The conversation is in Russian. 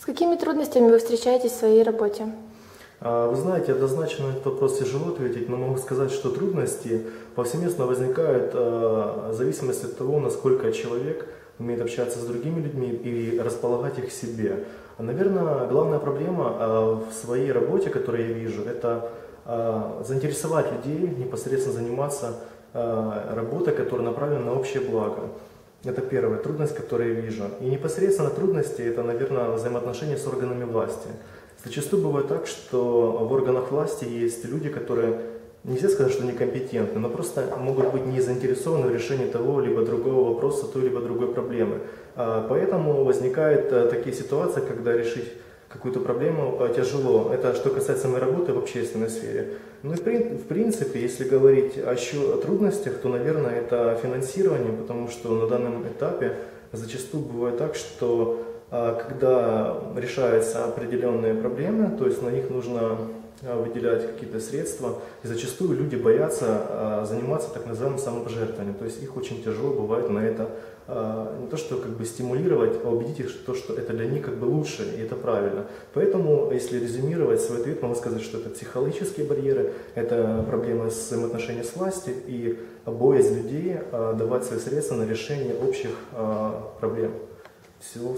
С какими трудностями вы встречаетесь в своей работе? А, Вы знаете, однозначно на этот вопрос тяжело ответить, но могу сказать, что трудности повсеместно возникают а, в зависимости от того, насколько человек умеет общаться с другими людьми и располагать их себе. Наверное, главная проблема а, в своей работе, которую я вижу, это заинтересовать людей, непосредственно заниматься работой, которая направлена на общее благо. Это первая трудность, которую я вижу. И непосредственно трудности это, наверное, взаимоотношения с органами власти. Зачастую бывает так, что в органах власти есть люди, которые, нельзя сказать, что некомпетентны, но просто могут быть не заинтересованы в решении того либо другого вопроса, той либо другой проблемы. А, Поэтому возникают э, такие ситуации, когда решить какую-то проблему э, тяжело. Это что касается моей работы в общественной сфере. Ну и в прин- в принципе, если говорить о о трудностях, то, наверное, это финансирование, потому что на данном этапе зачастую бывает так, что а, когда решаются определенные проблемы, то есть на них нужно а, выделять какие-то средства, и зачастую люди боятся а, заниматься так называемым самопожертвованием, то есть их очень тяжело бывает на это а, не то что как бы стимулировать, а убедить их, что, что это для них как бы лучше и это правильно. Поэтому, если резюмировать свой ответ, могу сказать, что это психологические барьеры, это проблемы с взаимоотношениями с властью и боязнь людей а, давать свои средства на решение общих а, проблем. Всего